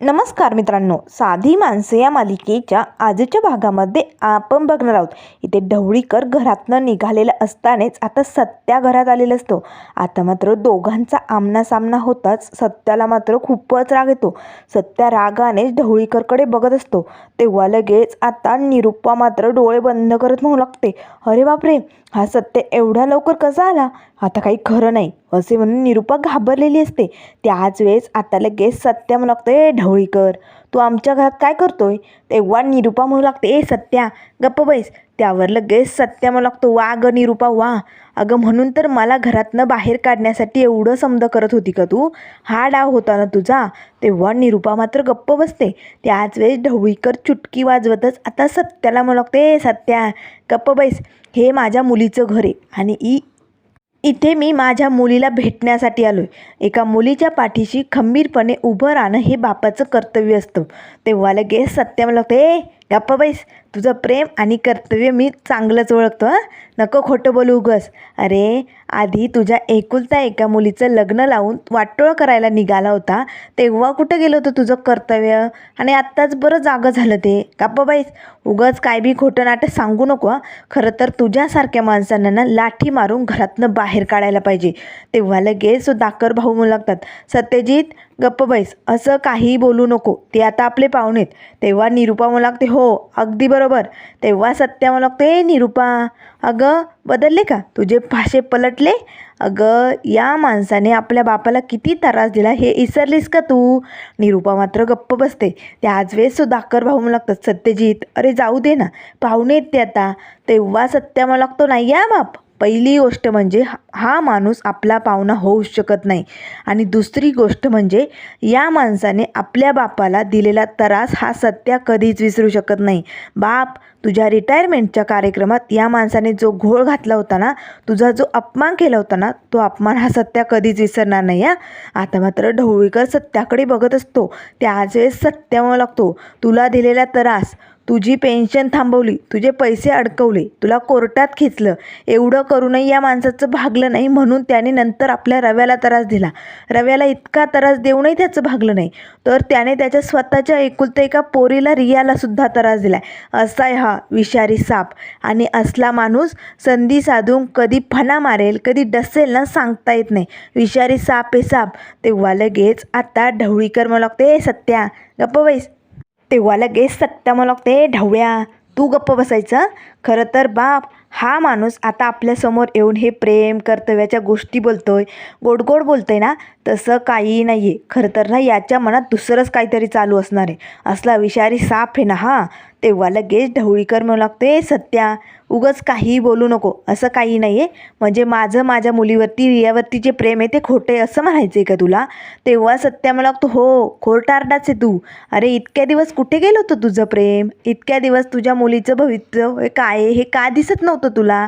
नमस्कार मित्रांनो साधी माणसे या मालिकेच्या आजच्या भागामध्ये आपण बघणार आहोत. इथे ढवळीकर घरातनं निघालेला असतानाच आता सत्या घरात आलेला असतो. आता मात्र दोघांचा आमना सामना होताच सत्याला मात्र खूपच राग येतो. सत्या रागानेच ढवळीकरकडे बघत असतो. तेव्हा लगेच आता निरुपा मात्र डोळे बंद करत म्हणू लागते. अरे बापरे हा सत्य एवढ्या लवकर कसा आला? आता काही खरं नाही. असे म्हणून निरुपा घाबरलेली असते. त्याच वेळेस आता लगेच सत्या म्हणू ए ढवळीकर तू आमच्या घरात काय करतोय? तेव्हा निरुपा म्हणू लागते ए सत्या गप्प बैस. त्यावर लगेच सत्या म्हणू लागतो वा अगं निरुपा वा. अगं म्हणून तर मला घरातनं बाहेर काढण्यासाठी एवढं समज करत होती का तू? हा डाव होता ना तुझा. तेव्हा निरुपा मात्र गप्प बसते. त्याच वेळेस ढवळीकर चुटकी वाजवतच आता सत्याला म्हणू लागते "ए सत्या गप्प बैस. हे माझ्या मुलीचं घर आहे आणि ई इथे मी माझ्या मुलीला भेटण्यासाठी आलो आहे एका मुलीच्या पाठीशी खंबीरपणे उभं राहणं हे बापाचं कर्तव्य असतं. तेव्हा लगेच सत्य मला लागतं ए गप्पा बैस. तुझं प्रेम आणि कर्तव्य मी चांगलंच ओळखतो हां? नको खोटं बोलू उगस. अरे आधी तुझ्या एकुलता एका मुलीचं लग्न लावून वाटोळं करायला निघाला होता तेव्हा कुठं गेलं होतं तुझं कर्तव्य? आणि आत्ताच बरं जागं झालं ते. का बाईस उगंच काय बी खोटं नाटक सांगू नको खरं तर तुझ्यासारख्या माणसांना ना लाठी मारून घरातनं बाहेर काढायला पाहिजे. तेव्हा लगेच दाकर भाऊ म्हणू लागतात सत्यजित गप्प बैस असं काही बोलू नको. ते आता आपले पाहुणेत. तेव्हा निरुपा मला लागते हो अगदी बरोबर. तेव्हा सत्या मला लागते "ए, निरुपा अगं बदलले का? तुझे भाषे पलटले? अगं या माणसाने आपल्या बापाला किती त्रास दिला हे इसरलीस का तू? निरुपा मात्र गप्प बसते. त्याच वेळेस अक्कर भाऊ मला लागतात सत्यजित. अरे जाऊ दे ना. पाहुणे आहेत ते आता. तेव्हा सत्या मला लागतो नाही या बाप. पहिली गोष्ट म्हणजे हा- माणूस आपला पाहुणा होऊ शकत नाही. आणि दुसरी गोष्ट म्हणजे या माणसाने आपल्या बापाला दिलेला त्रास हा सत्या कधीच विसरू शकत नाही. बाप तुझ्या रिटायरमेंटच्या कार्यक्रमात या माणसाने जो घोळ घातला होता ना तुझा जो अपमान केला होता ना तो अपमान हा सत्या कधीच विसरणार नाही हा. आता मात्र ढवळीकर सत्याकडे बघत असतो. त्याच वेळेस सत्यामुळे लागतो तुला दिलेला त्रास तुझी पेन्शन थांबवली तुझे पैसे अडकवले तुला कोर्टात खेचलं एवढं करूनही या माणसाचं भागलं नाही म्हणून त्याने नंतर आपल्या रव्याला त्रास दिला. रव्याला इतका त्रास देऊनही त्याचं भागलं नाही. तर त्याने त्याच्या स्वतःच्या एकुलत्या एका पोरीला रियालासुद्धा त्रास दिला असा आहे हा विषारी साप. आणि असला माणूस संधी साधून कधी फणा मारेल कधी डसेल ना सांगता येत नाही. विषारी साप हे साप. तेव्हा लगेच आता ढवळीकर मला लागते "ए, सत्या गप्प बैस. तेव्हा लगेच सत्या मला लागते ढवळ्या तू गप्प बसायचं खरं तर बाप हा माणूस आता आपल्यासमोर येऊन हे प्रेम कर्तव्याच्या गोष्टी बोलतोय गोड गोड बोलतोय ना तसं काही नाही आहे खरं तर ना याच्या मनात दुसरंच काहीतरी चालू असणार आहे. असला विषारी साप आहे ना हा? तेव्हा लगेच ढवळीकर म्हणू ए सत्या उगच काहीही बोलू नको असं काही नाही आहे म्हणजे माझं माझ्या मुलीवरती रियावरती जे प्रेम आहे ते खोटे असं म्हणायचं आहे का तुला? तेव्हा सत्या मला लागतो हो खोरटारडाच आहे तू. अरे इतक्या दिवस कुठे गेलं होतं तुझं प्रेम? इतक्या दिवस तुझ्या मुलीचं भवितव्य काय आहे हे का दिसत नव्हतं तुला?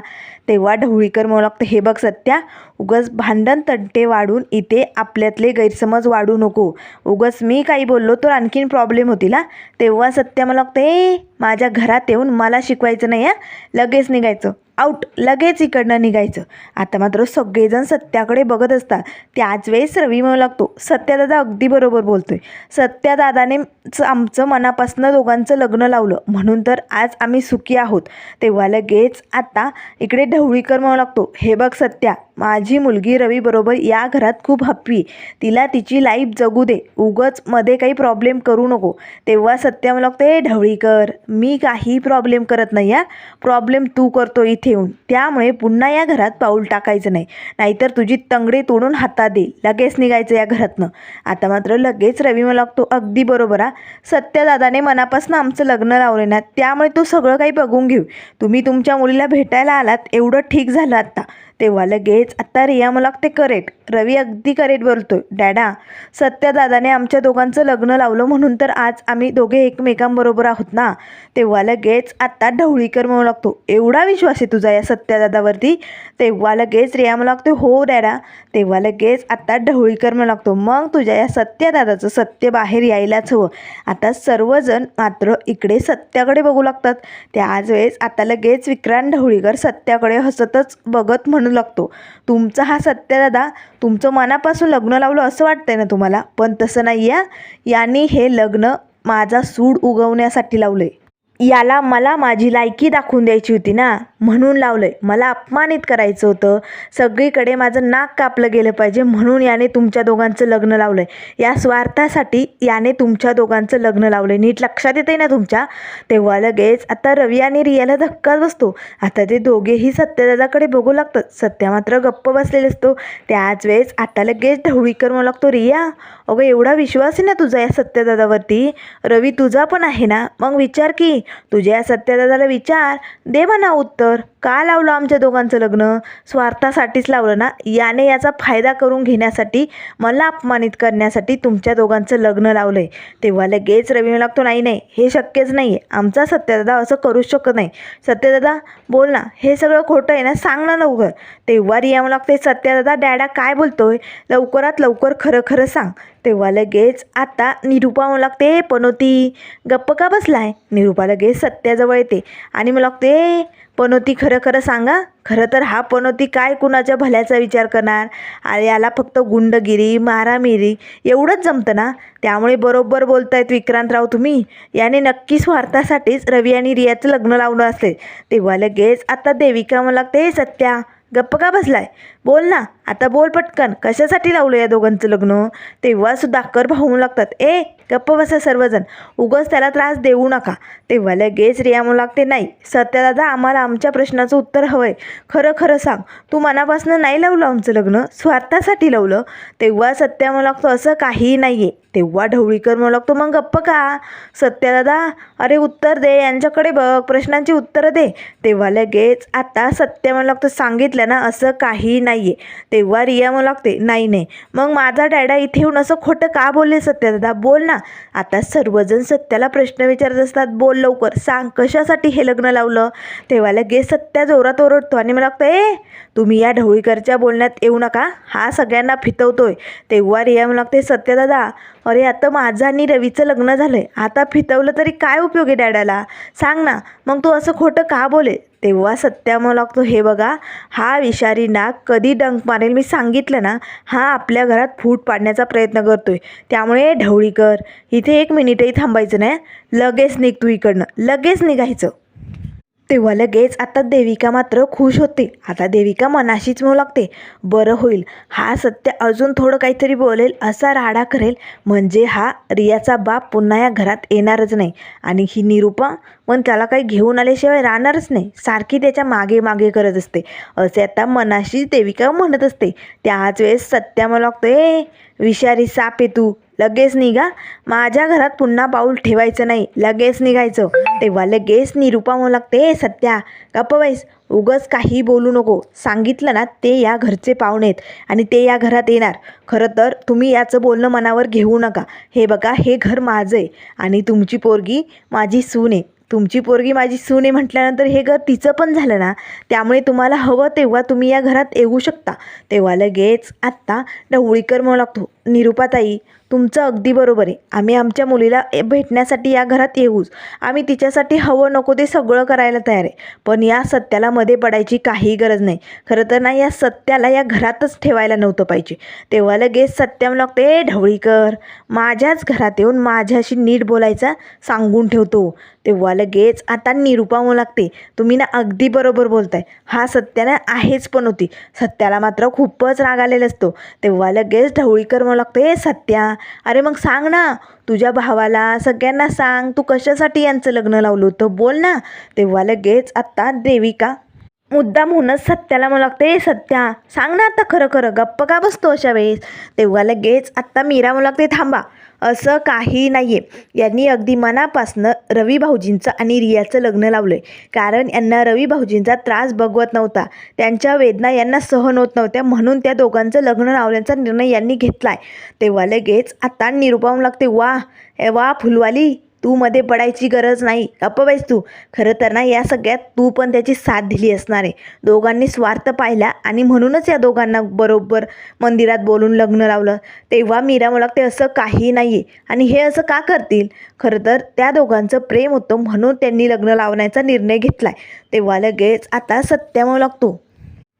तेव्हा ढवळीकर म्हणू लागतं हे बघ सत्या उगस भांडण तंटे वाढून इथे आपल्यातले गैरसमज वाढू नको. उगस मी काही बोललो तर आणखीन प्रॉब्लेम होतील ना तेव्हा सत्या मला लागतं ए माझ्या घरात येऊन मला शिकवायचं नाही हां. लगेच निघायचं. आऊट लगेच इकडनं निघायचं. आता मात्र सगळेजण सत्याकडे बघत असतात. त्याच वेळेस रवी म्हणू लागतो सत्यादादा अगदी बरोबर बोलतोय. सत्यादादाने आमचं मनापासनं दोघांचं लग्न लावलं. म्हणून तर आज आम्ही सुखी आहोत. तेव्हा लगेच आता इकडे ढवळीकर म्हणू लागतो हे बघ सत्या माझी मुलगी रवी बरोबर या घरात खूप हप्पी. तिला तिची लाईफ जगू दे. उगच मध्ये काही प्रॉब्लेम करू नको. तेव्हा सत्य मला लागतं ए ढवळीकर मी काही प्रॉब्लेम करत नाही या प्रॉब्लेम तू करतो इथे येऊन. त्यामुळे पुन्हा या घरात पाऊल टाकायचं नाही. नाहीतर तुझी तंगडी तोडून हातात देईल. लगेच निघायचं या घरातनं. आता मात्र लगेच रवी मला लागतो अगदी बरोबर हा. सत्यदादाने मनापासून आमचं लग्न लावलं ना त्यामुळे तू सगळं काही बघून घेऊ. तुम्ही तुमच्या मुलीला भेटायला आलात एवढं ठीक झालं आत्ता तेव्हा लगेच आत्ता रिया मला लागते करेक्ट रवी अगदी करेक्ट बोलतोय डॅडा सत्यदादाने आमच्या दोघांचं लग्न लावलं म्हणून तर आज आम्ही दोघे एकमेकांबरोबर आहोत ना? तेव्हा लगेच आत्ता ढवळीकर म्हणू लागतो. एवढा विश्वास आहे तुझा या सत्यदादावरती? तेव्हा लगेच रिया मला लागतो हो डॅडा. तेव्हा लगेच आत्ता ढवळीकर म्हणू लागतो. मग तुझ्या या सत्यदादाचं सत्य बाहेर यायलाच हवं. आता सर्वजण मात्र इकडे सत्याकडे बघू लागतात. त्याच वेळेस आता लगेच विक्रांत ढवळीकर सत्याकडे हसतच बघत म्हणून लागतो. तुमचा हा सत्यदादा तुमचं मनापासून लग्न लावलं असं वाटतंय ना तुम्हाला? पण तसं नाही आहे यांनी हे लग्न माझा सूड उगवण्यासाठी लावलं आहे याला मला माझी लायकी दाखवून द्यायची होती ना? म्हणून लावलंय. मला अपमानित करायचं होतं. सगळीकडे माझं नाक कापलं गेलं पाहिजे म्हणून याने तुमच्या दोघांचं लग्न लावलंय. या स्वार्थासाठी याने तुमच्या दोघांचं लग्न लावलंय. नीट लक्षात येते ना तुमच्या? तेव्हा लगेच आता रवी आणि रियाला धक्काच बसतो. आता ते दोघेही सत्यदादाकडे बघू लागतात. सत्या मात्र गप्प बसलेले असतो. त्याच वेळेस आता लगेच ढवळीकर म्हणू लागतो रिया अगं एवढा विश्वास आहे ना तुझा या सत्यदादावरती? रवी तुझा पण आहे ना? मग विचार की तुझ्या या सत्यदादाला विचार. दे म्हणा उत्तर. का लावलं आमच्या दोघांचं लग्न? स्वार्थासाठीच लावलं ना? याने याचा फायदा करून घेण्यासाठी मला अपमानित करण्यासाठी तुमच्या दोघांचं लग्न लावलं आहे तेव्हा लगेच रवी लागतो नाही नाही हे शक्यच नाही आहे आमचा सत्यदादा असं करूच शकत नाही. सत्यदादा बोल ना. हे सगळं खोटं आहे ना? सांग ना लवकर. तेव्हा रिया म्हणू लागते सत्यदादा डॅडा काय बोलतोय? लवकरात लवकर खरं खरं सांग. तेव्हा लगेच आता निरूपा म्हणू लागते पनोती गप्प का बसलाय? निरूपा लगेच सत्याजवळ येते आणि मला लागते पनोती खरं खरं सांगा खरं तर हा पनोती काय कुणाच्या भल्याचा विचार करणार? अरे याला फक्त गुंडगिरी मारामिरी एवढंच जमतं ना? त्यामुळे बरोबर बोलतायत विक्रांतराव तुम्ही. याने नक्की स्वार्थासाठीच रवी आणि रियाचं लग्न लावलं असेल तेव्हा लगेच आता देविका मला लागते सत्या गप्प का बसलाय? बोल ना आता बोल पटकन कशासाठी लावलं या दोघांचं लग्न? तेव्हा अक्कर भाऊ लागतात. ए गप्प बसा सर्वजण. उगच त्याला त्रास देऊ नका. तेव्हा लगेच रिया म्हणू लागते नाही सत्यदादा आम्हाला आमच्या प्रश्नाचं उत्तर हवं आहे खरं खरं सांग. तू मनापासून नाही लावलं आमचं लग्न? स्वार्थासाठी लावलं? तेव्हा सत्या म्हणू लागतो असं काहीही नाही आहे तेव्हा ढवळीकर म्हणू लागतो मग गप्प का? सत्यदादा अरे उत्तर दे यांच्याकडे बघ प्रश्नांची उत्तरं दे. तेव्हा लगेच आता सत्य म्हणू लागतो सांगितलं ना असं काही नाही आहे तेव्हा रिया म्हणू लागते नाही नाही. मग माझा डॅडा इथे येऊन असं खोटं का बोलले सत्यदादा बोल ना. आता सर्वजण सत्याला प्रश्न विचारत असतात बोल लवकर सांग कशासाठी हे लग्न लावलं? तेव्हा लगेच सत्या जोरात ओरडतो आणि मला लागतं ए तुम्ही या ढवळीकरच्या बोलण्यात येऊ नका. हा सगळ्यांना फितवतोय. तेव्हा रिया म्हणू लागते सत्यदादा अरे आता माझं आणि रवीचं लग्न झालं आहे आता फितवलं तरी काय उपयोग आहे डॅडाला? सांग ना मग तू असं खोटं का बोले? तेव्हा सत्या म्हणू लागतो हे बघा हा विषारी नाग कधी डंक मारेल मी सांगितलं ना हा आपल्या घरात फूट पाडण्याचा प्रयत्न करतोय. त्यामुळे ढवळीकर इथे एक मिनिटही थांबायचं नाही. लगेच निघ तू इकडनं. लगेच निघायचं. तेव्हा लगेच आता देविका मात्र खुश होते. आता देविका मनाशीच म्हणू लागते बरं होईल. हा सत्य अजून थोडं काहीतरी बोलेल असा राडा करेल. म्हणजे हा रियाचा बाप पुन्हा या घरात येणारच नाही. आणि ही निरूपा पण त्याला काही घेऊन आल्याशिवाय राहणारच नाही. सारखी त्याच्यामागे मागे करत असते. असे आता मनाशी देविका म्हणत असते. त्याच वेळेस सत्या मला लागतो ए विषारी साप आहे तू. लगेच निघा. माझ्या घरात पुन्हा पाऊल ठेवायचं नाही. लगेच निघायचं. तेव्हा लगेच निरूपा म्हणू लागते "ए, सत्या गप्प उगच काही बोलू नको. सांगितलं ना ते या घरचे पाहुणे आहेत आणि ते या घरात येणार. खरं तर तुम्ही याचं बोलणं मनावर घेऊ नका. हे बघा हे घर माझं आहे आणि तुमची पोरगी माझी सून आहे. तुमची पोरगी माझी सून आहे म्हटल्यानंतर हे घर तिचं पण झालं ना त्यामुळे तुम्हाला हवं तेव्हा तुम्ही या घरात येऊ शकता. तेव्हा लगेच आत्ता ढवळीकर म्हणू लागतो निरुपाताई तुमचं अगदी बरोबर आहे. आम्ही आमच्या मुलीला ए- भेटण्यासाठी या घरात येऊच. आम्ही तिच्यासाठी हवं नको ते सगळं करायला तयार आहे. पण या सत्याला मध्ये पडायची काही गरज नाही. खरं तर ना या सत्याला या घरातच ठेवायला नव्हतं पाहिजे. तेव्हा लगेच सत्यम लागते "ए, ढवळीकर माझ्याच घरात येऊन माझ्याशी नीट बोलायचा सांगून ठेवतो. तेव्हा लगेच आता निरूपा म्हणू लागते तुम्ही ना अगदी बरोबर बोलताय. हा सत्याला आहेच पण होती. सत्याला मात्र खूपच राग आलेला असतो. तेव्हा लगेच ढवळीकर म्हणू लागतो ए सत्या अरे मग सांग ना तुझ्या भावाला सगळ्यांना सांग तू कशासाठी यांचं लग्न लावलं होतं? बोल ना. तेव्हा लगेच आत्ता देविका मुद्दाम म्हणूनच सत्याला मला लागते "ए सत्या सांग ना आता खरं खरं गप्प का बसतो अशा वेळेस? तेव्हा लगेच आत्ता मीरा मला लागते थांबा असं काही नाही आहे यांनी अगदी मनापासनं रवी भाऊजींचं आणि रियाचं लग्न लावलं आहे कारण यांना रवी भाऊजींचा त्रास बघवत नव्हता. त्यांच्या वेदना यांना सहन होत नव्हत्या. म्हणून त्या दोघांचं लग्न लावण्याचा निर्णय यांनी घेतला आहे तेव्हा लगेच आता निरुपाम लागते. वा ए वा फुलवाली तू मध्ये पडायची गरज नाही. गप्प बाईस तू. खरं तर ना या सगळ्यात तू पण त्याची साथ दिली असणार आहे. दोघांनी स्वार्थ पाहिला आणि म्हणूनच या दोघांना बरोबर मंदिरात बोलून लग्न लावलं. तेव्हा मीरा मला ते असं काही नाही आहे आणि हे असं का करतील? खरं तर त्या दोघांचं प्रेम होतं म्हणून त्यांनी लग्न लावण्याचा निर्णय घेतला आहे तेव्हा लगेच आता सत्या लागतो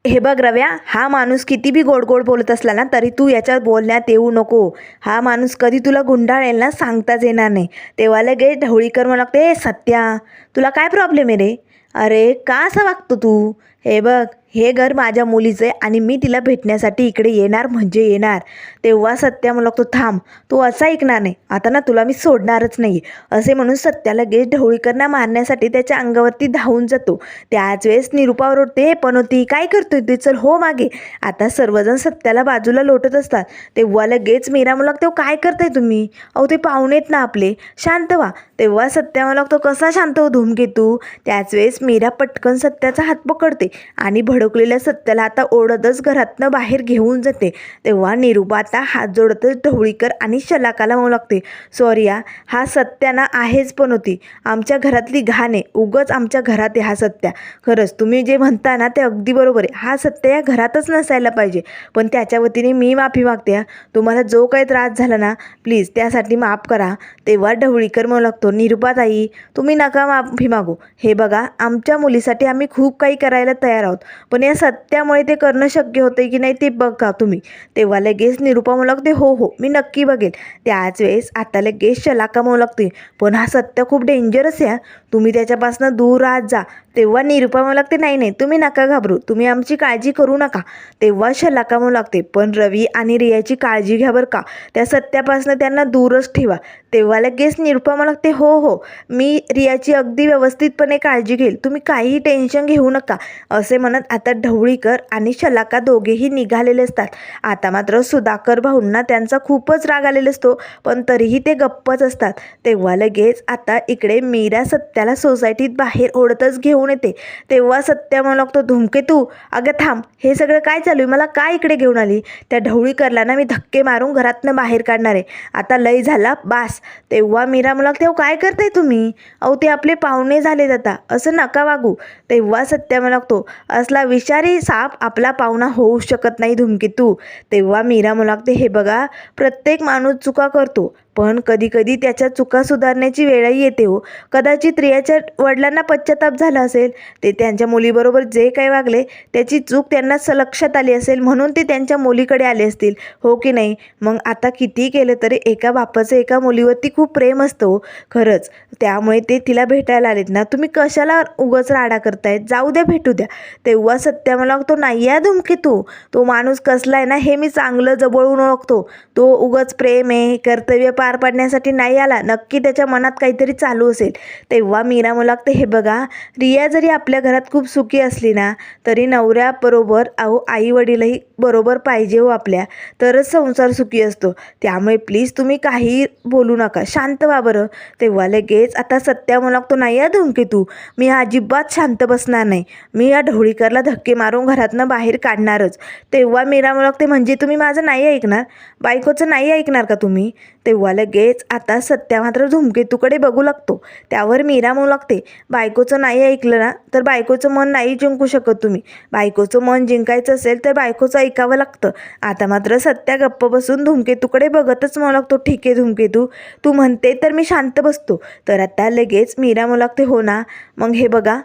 हे बघ रव्या हा माणूस किती बी गोड गोड बोलत असला ना तरी तू याच्यात बोलण्यात येऊ नको. हा माणूस कधी तुला गुंडाळेल ना सांगताच येणार नाही. तेव्हा लगेच ढवळीकर मला लागते "ए, सत्या तुला काय प्रॉब्लेम आहे रे? अरे का असं वागतो तू? हे बघ हे घर माझ्या मुलीचं आहे आणि मी तिला भेटण्यासाठी इकडे येणार म्हणजे येणार. तेव्हा सत्या मला तो थांब तू असा ऐकणार नाही. आता ना तुला मी सोडणारच नाही असे म्हणून सत्या लगेच ढवळीकरना मारण्यासाठी त्याच्या अंगावरती धावून जातो. त्याच वेळेस निरुपावर उठते "हे होती काय करतोय ते? चल हो मागे. आता सर्वजण सत्याला बाजूला लोटत असतात. तेव्हा लगेच मीरा मला तो काय करताय तुम्ही? अहो ते पाहुणेत ना आपले. शांत व्हा. तेव्हा सत्या मला तो कसा शांत हो धूमकेतू? त्याच वेळेस मीरा पटकन सत्याचा हात पकडते. आणि भडकलेल्या सत्याला आता ओढतच घरातनं बाहेर घेऊन जाते. तेव्हा निरुपा आता हात जोडतच ढवळीकर आणि शलाकाला म्हणू लागते सॉरिया हा सत्याना सत्या ना आहेच पण होती. आमच्या घरातली घाण आहे उगच आमच्या घरात आहे हा सत्या. खरंच तुम्ही जे म्हणता ना ते अगदी बरोबर आहे. हा सत्य या घरातच नसायला पाहिजे. पण त्याच्या वतीने मी माफी मागते हा तुम्हाला जो काही त्रास झाला ना प्लीज त्यासाठी माफ करा तेव्हा ढवळीकर म्हणू लागतो निरुपाताई तुम्ही नका माफी मागू. हे बघा आमच्या मुलीसाठी आम्ही खूप काही करायला तयार आहोत. पण या सत्यामुळे ते करणं शक्य होतं की नाही ते बघा तुम्ही. तेव्हा लगेच निरुपा म्हणू लागते हो हो मी नक्की बघेल. त्याच वेळेस आता लगेच शलाका म्हणू लागते पण हा सत्य खूप डेंजरस आहे तुम्ही त्याच्यापासून दूर राहत जा तेव्हा निरुपा म्हणू लागते नाही नाही तुम्ही नका घाबरू तुम्ही आमची काळजी करू नका. तेव्हा शलाका म्हणू लागते पण रवी आणि रियाची काळजी घ्या बरं का त्या सत्यापासून त्यांना दूरच ठेवा. तेव्हा लगेच निरुपा म्हणू लागते हो हो मी रियाची अगदी व्यवस्थितपणे काळजी घेईल तुम्ही काहीही टेन्शन घेऊ नका. असे म्हणत आता ढवळीकर आणि शलाका दोघेही निघालेले असतात. आता मात्र सुधाकर भाऊंना त्यांचा खूपच राग आलेला असतो पण तरीही ते गप्पच असतात. तेव्हा लगेच आता इकडे मीरा सत्याला सोसायटीत बाहेर ओढतच घेऊन येते. तेव्हा सत्या म्हणू लागतो धुमकेतू अगं थांब हे सगळं काय चालू आहे? मला काय इकडे घेऊन आली? त्या ढवळीकरला ना मी धक्के मारून घरातनं बाहेर काढणार. आहे आता लय झाला बास. तेव्हा मीरा मला लागते "अहो, काय करताय तुम्ही? अहो ते आपले पाहुणे झालेत आता. असं नका वागू. तेव्हा सत्या मला लागतो असला विषारी साप आपला पाहुणा होऊ शकत नाही धुमकेतू तेव्हा मीरा मला लागते हे बघा प्रत्येक माणूस चुका करतो. पण कधीकधी त्याच्या चुका सुधारण्याची वेळही येते हो. कदाचित रियाच्या वडिलांना पश्चाताप झाला असेल ते त्यांच्या मुलीबरोबर जे काही वागले त्याची चूक त्यांना स लक्षात आली असेल म्हणून ते त्यांच्या मुलीकडे आले असतील. हो की नाही? मग आता किती केलं तरी एका बापाचं एका मुलीवरती खूप प्रेम असतं हो. खरंच. त्यामुळे ते तिला भेटायला आलेत ना. तुम्ही कशाला उगाच राडा करतायत? जाऊ द्या भेटू द्या. तेव्हा सत्या मला लागतो नाही या धुमकी तू तो माणूस कसला आहे ना हे मी चांगलं जवळून ओळखतो. तो उगाच प्रेम आहे कर्तव्य पार पाडण्यासाठी नाही आला नक्की त्याच्या मनात काहीतरी चालू असेल. तेव्हा मीरा मला लागते हे बघा रिया जरी आपल्या घरात खूप सुखी असली ना तरी नवऱ्याबरोबर अहो आई वडीलही बरोबर पाहिजे हो आपल्या. तरच संसार सुखी असतो. त्यामुळे प्लीज तुम्ही काही बोलू नका. शांत व्हा बरं. तेव्हा लगेच आता सत्या म्हणू लागतो नाही या धुमकेतू मी अजिबात शांत बसणार नाही. मी या ढवळीकरला धक्के मारून घरातनं बाहेर काढणारच. तेव्हा मीरा म्हणू लागते म्हणजे तुम्ही माझं नाही ऐकणार? बायकोचं नाही ऐकणार का तुम्ही? तेव्हा लगेच आता सत्या मात्र धुमकेतूकडे बघू लागतो. त्यावर मीरा म्हणू लागते बायकोचं नाही ऐकलं ना तर बायकोचं मन नाही जिंकू शकत तुम्ही. बायकोचं मन जिंकायचं असेल तर बायकोचं ऐकावं लागतं. आता मात्र सत्या गप्प बसून धुमकेतूकडे बघतच म्हणू लागतो ठीक आहे धुमकेतू तू. म्हणते तर मी शांत बसतो. तर आता लगेच मीरा म्हणू लागते हो ना? मग हे बघा.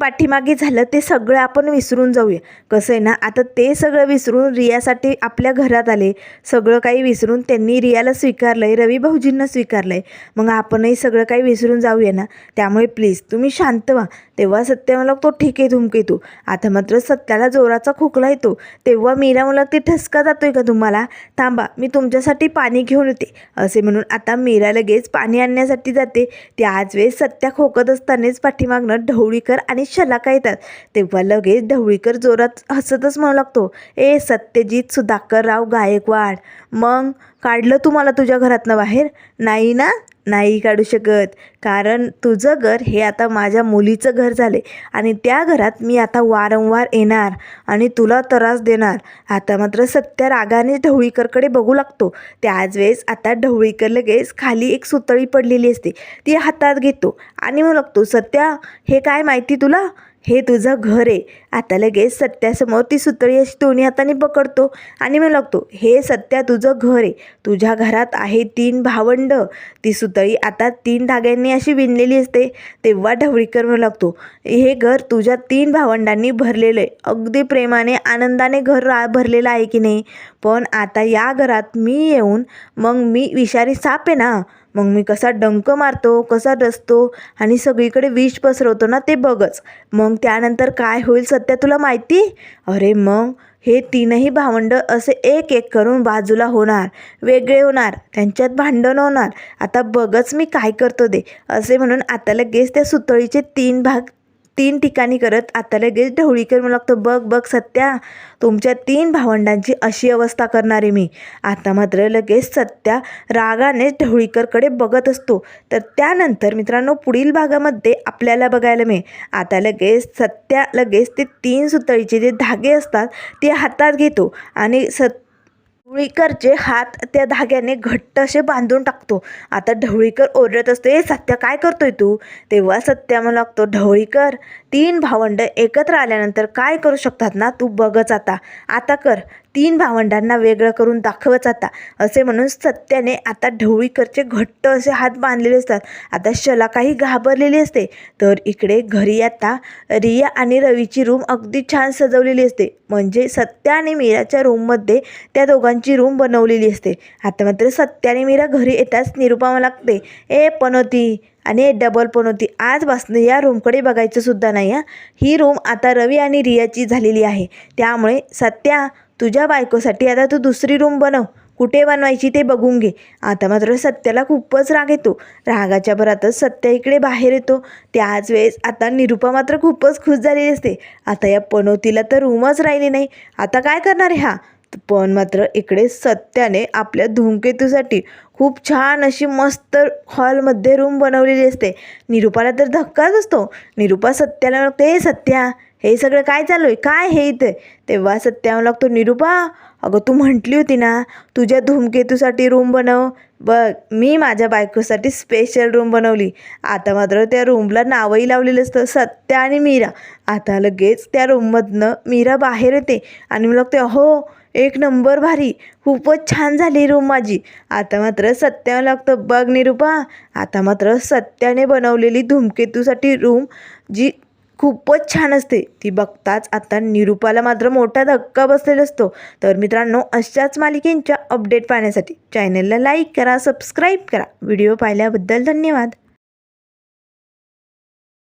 पाठीमागे झालं ते सगळं आपण विसरून जाऊया. कसं आहे ना आता ते सगळं विसरून रियासाठी आपल्या घरात आले. सगळं काही विसरून त्यांनी रियाला स्वीकारलं आहे रवी भाऊजींना स्वीकारलं आहे मग आपणही सगळं काही विसरून जाऊया ना. त्यामुळे प्लीज तुम्ही शांत व्हा. तेव्हा सत्य मला तो ठीक आहे धुमकेतू आता मात्र सत्याला जोराचा खोकला येतो. तेव्हा मीरा मला ते ठसका जातोय का तुम्हाला? थांबा मी तुमच्यासाठी पाणी घेऊन येते. असे म्हणून आता मीरा लगेच पाणी आणण्यासाठी जाते. त्याच वेळेस सत्या खोकत असतानाच पाठीमागनं ढवळीकर आणि शलाका येतात. तेव्हा लगेच ढवळीकर जोरात हसतच म्हणू लागतो ए सत्यजित सुधाकरराव गायकवाड मग काढलं तू मला तुझ्या घरातनं बाहेर? नाही ना? नाही काढू शकत. कारण तुझं घर हे आता माझ्या मुलीचं घर झाले आणि त्या घरात मी आता वारंवार येणार आणि तुला त्रास देणार. आता मात्र सत्या रागाने ढवळीकरकडे बघू लागतो. त्याच वेळेस आता ढवळीकर लगेच खाली एक सुतळी पडलेली असते. ती हातात घेतो आणि म्हणू लागतो सत्या हे काय माहिती तुला? हे तुझं घर आहे. आता लगेच सत्यासमोर ती सुतळी अशी दोन्ही हाताने पकडतो आणि म्हणू लागतो हे सत्या तुझं घर आहे. तुझ्या घरात आहे तीन भावंड. ती सुतळी आता तीन धाग्यांनी अशी विणलेली असते. तेव्हा ढवळीकर म्हणू लागतो हे घर तुझ्या तीन भावंडांनी भरलेलं आहे. अगदी प्रेमाने आनंदाने घर रा भरलेलं आहे की नाही? पण आता या घरात मी येऊन मग मी विषारी साप आहे ना? मग मी कसा डंक मारतो कसा डसतो आणि सगळीकडे विष पसरवतो ना ते बघच. मग त्यानंतर काय होईल सत्य? सध्या तुला माहिती? अरे मग? हे तीनही भावंड असे एक एक करून बाजूला होणार वेगळे होणार त्यांच्यात भांडण होणार. आता बघच मी काय करतो दे असे म्हणून आता लगेच त्या सुतळीचे तीन भाग तीन ठिकाणी करत आता लगेच ढवळीकर मला लागतो. बघ बघ सत्या तुमच्या तीन भावंडांची अशी अवस्था करणार आहे मी. आता मात्र लगेच सत्या रागानेच ढवळीकरकडे बघत असतो. तर त्यानंतर मित्रांनो पुढील भागामध्ये आपल्याला बघायला मिळेल. आता लगेच सत्या लगेच ते तीन सुतळीचे जे धागे असतात ते हातात घेतो. आणि सत ढवळीकरचे हात त्या धाग्याने घट्ट असे बांधून टाकतो. आता ढवळीकर ओरडत असतो ए सत्या काय करतोय तू? तेव्हा सत्या म्हणू लागतो ढवळीकर तीन भावंड एकत्र आल्यानंतर काय करू शकतात ना? तू बघच आता. आता कर. तीन भावंडांना वेगळं करून दाखवच आता असे म्हणून सत्याने आता ढवळीकरचे घट्ट असे हात बांधलेले असतात. आता शला काही घाबरलेली असते. तर इकडे घरी आता रिया आणि रवीची रूम अगदी छान सजवलेली असते. म्हणजे सत्या आणि मीराच्या रूममध्ये त्या दोघांची रूम बनवलेली असते. आता मात्र सत्या आणि मीरा घरी येताच निरुपमा लागते. ए पनोती! आणि डबल पण होती आजपासून या रूमकडे बघायचं सुद्धा नाही हा. ही रूम आता रवी आणि रियाची झालेली आहे. त्यामुळे सत्या तुझ्या बायकोसाठी आता तू दुसरी रूम बनव. कुठे बनवायची ते बघून घे. आता मात्र सत्याला खूपच राग येतो. रागाच्या भरातच सत्या इकडे बाहेर येतो. त्याच वेळेस आता निरुपा मात्र खूपच खुश झालेली असते. आता या पनोतीला तर रूमच राहिली नाही. आता काय करणार आहे हा? पण मात्र इकडे सत्याने आपल्या धूमकेतूसाठी खूप छान अशी मस्त हॉलमध्ये रूम बनवलेली असते. निरुपाला तर धक्काच असतो निरुपा सत्याला म्हणते सत्या हे सगळं काय चालू आहे? काय हे इथे? तेव्हा सत्यावं लागतो निरुपा अगं तू म्हटली होती ना तुझ्या धूमकेतूसाठी रूम बनव. बघ मी माझ्या बायकोसाठी स्पेशल रूम बनवली. आता मात्र त्या रूमला नावही लावलेलं असतं सत्या आणि मीरा. आता लगेच त्या रूममधनं मीरा बाहेर येते आणि मला लागते अहो एक नंबर भारी. खूपच छान झाली रूम माझी. आता मात्र सत्यावं लागतं बघ निरुपा आता मात्र सत्याने बनवलेली धूमकेतूसाठी रूम जी खूपच छान असते. ती बघताच आता निरुपाला मात्र मोठा धक्का बसलेला असतो. तर मित्रांनो अशाच मालिकेंच्या अपडेट पाहण्यासाठी चॅनलला लाईक करा सबस्क्राईब करा. व्हिडिओ पाहिल्याबद्दल धन्यवाद.